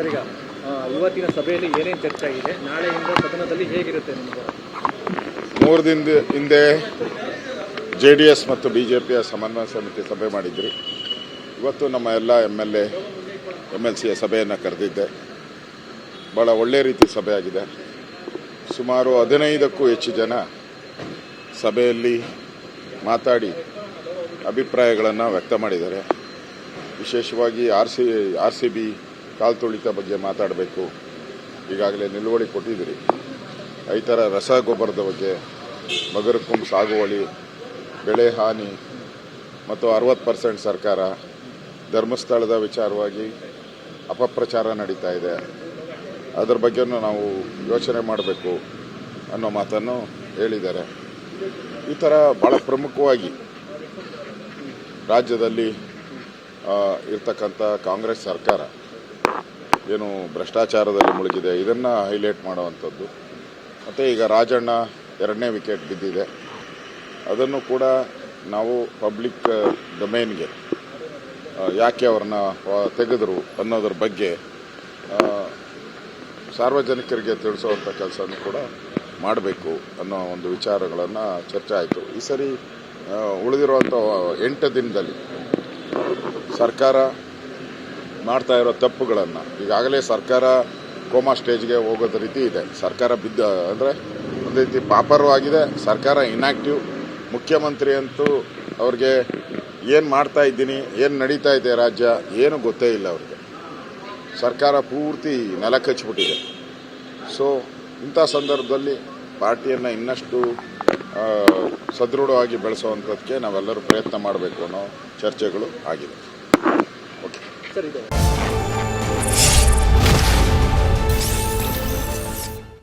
Sir ಈಗ ಆ, ಇವತ್ತಿನ ಸಭೆಯಲ್ಲಿ ಏನೇನು ಚರ್ಚೆ ಆಗಿದೆ? ನಾಳೆಯಿಂದ ಸದನದಲ್ಲಿ ಹೇಗಿರುತ್ತೆ ನಿಮಗೆ ಮೂರು ದಿನದ ಹಿಂದೆ ಜೆ ಡಿ ಎಸ್ ಮತ್ತು ಬಿ ಜೆ ಪಿಯ ಸಮನ್ವಯ ಸಮಿತಿ ಸಭೆ ಮಾಡಿದ್ರಿ. ಇವತ್ತು ನಮ್ಮ ಎಲ್ಲ M L A M L ಸಿಯ ಸಭೆಯನ್ನು ಕರೆದಿದ್ದೆ. ಭಾಳ ಒಳ್ಳೆಯ ರೀತಿ ಸಭೆ ಆಗಿದೆ. ಸುಮಾರು ಹದಿನೈದಕ್ಕೂ ಹೆಚ್ಚು ಜನ ಸಭೆಯಲ್ಲಿ ಮಾತಾಡಿ ಅಭಿಪ್ರಾಯಗಳನ್ನು ವ್ಯಕ್ತ ಮಾಡಿದ್ದಾರೆ. ವಿಶೇಷವಾಗಿ R C R C B ಕಾಲ್ ತುಳಿತ ಬಗ್ಗೆ ಮಾತಾಡಬೇಕು. ಈಗಾಗಲೇ ನಿಲುವಳಿ ಕೊಟ್ಟಿದ್ದೀರಿ. ರೈತರ ರಸಗೊಬ್ಬರದ ಬಗ್ಗೆ ಮಗರಕುಂ ಸಾಗುವಳಿ, ಬೆಳೆ ಹಾನಿ ಮತ್ತು ಅರವತ್ತು ಪರ್ಸೆಂಟ್ ಸರ್ಕಾರ ಧರ್ಮಸ್ಥಳದ ವಿಚಾರವಾಗಿ ಅಪಪ್ರಚಾರ ನಡೀತಾ ಇದೆ. ಅದರ ಬಗ್ಗೆನೂ ನಾವು ಯೋಚನೆ ಮಾಡಬೇಕು ಅನ್ನೋ ಮಾತನ್ನು ಹೇಳಿದ್ದಾರೆ. ಈ ಥರ ಭಾಳ ಪ್ರಮುಖವಾಗಿ ರಾಜ್ಯದಲ್ಲಿ ಇರ್ತಕ್ಕಂಥ ಕಾಂಗ್ರೆಸ್ ಸರ್ಕಾರ ಏನು ಭ್ರಷ್ಟಾಚಾರದಲ್ಲಿ ಮುಳುಗಿದೆ, ಇದನ್ನು ಹೈಲೈಟ್ ಮಾಡುವಂಥದ್ದು. ಮತ್ತು ಈಗ ರಾಜಣ್ಣ ಎರಡನೇ ವಿಕೆಟ್ ಬಿದ್ದಿದೆ. ಅದನ್ನು ಕೂಡ ನಾವು ಪಬ್ಲಿಕ್ ಡೊಮೇನ್ಗೆ ಯಾಕೆ ಅವ್ರನ್ನ ತೆಗೆದರು ಅನ್ನೋದ್ರ ಬಗ್ಗೆ ಸಾರ್ವಜನಿಕರಿಗೆ ತಿಳಿಸುವಂಥ ಕೆಲಸನೂ ಕೂಡ ಮಾಡಬೇಕು ಅನ್ನೋ ಒಂದು ವಿಚಾರಗಳನ್ನು ಚರ್ಚೆ ಆಯಿತು. ಈ ಸರಿ ಉಳಿದಿರುವಂಥ ಎಂಟು ದಿನದಲ್ಲಿ ಸರ್ಕಾರ ಮಾಡ್ತಾ ಇರೋ ತಪ್ಪುಗಳನ್ನು ಈಗಾಗಲೇ ಸರ್ಕಾರ ಕೋಮಾ ಸ್ಟೇಜ್ಗೆ ಹೋಗೋದ ರೀತಿ ಇದೆ. ಸರ್ಕಾರ ಬಿದ್ದ, ಅಂದರೆ ಒಂದು ರೀತಿ ಪಾಪರವಾಗಿದೆ ಸರ್ಕಾರ ಇನ್ಆಕ್ಟಿವ್ ಮುಖ್ಯಮಂತ್ರಿ ಅಂತೂ ಅವ್ರಿಗೆ ಏನು ಮಾಡ್ತಾ ಇದ್ದೀನಿ, ಏನು ನಡೀತಾ ಇದೆ ರಾಜ್ಯ, ಏನು ಗೊತ್ತೇ ಇಲ್ಲ ಅವ್ರಿಗೆ. ಸರ್ಕಾರ ಪೂರ್ತಿ ನೆಲ ಕಚ್ಚಿಬಿಟ್ಟಿದೆ ಸೊ ಇಂಥ ಸಂದರ್ಭದಲ್ಲಿ ಪಾರ್ಟಿಯನ್ನು ಇನ್ನಷ್ಟು ಸದೃಢವಾಗಿ ಬೆಳೆಸುವಂಥದ್ದಕ್ಕೆ ನಾವೆಲ್ಲರೂ ಪ್ರಯತ್ನ ಮಾಡಬೇಕು ಅನ್ನೋ ಚರ್ಚೆಗಳು ಆಗಿದೆ. ಓಕೆ 一人で。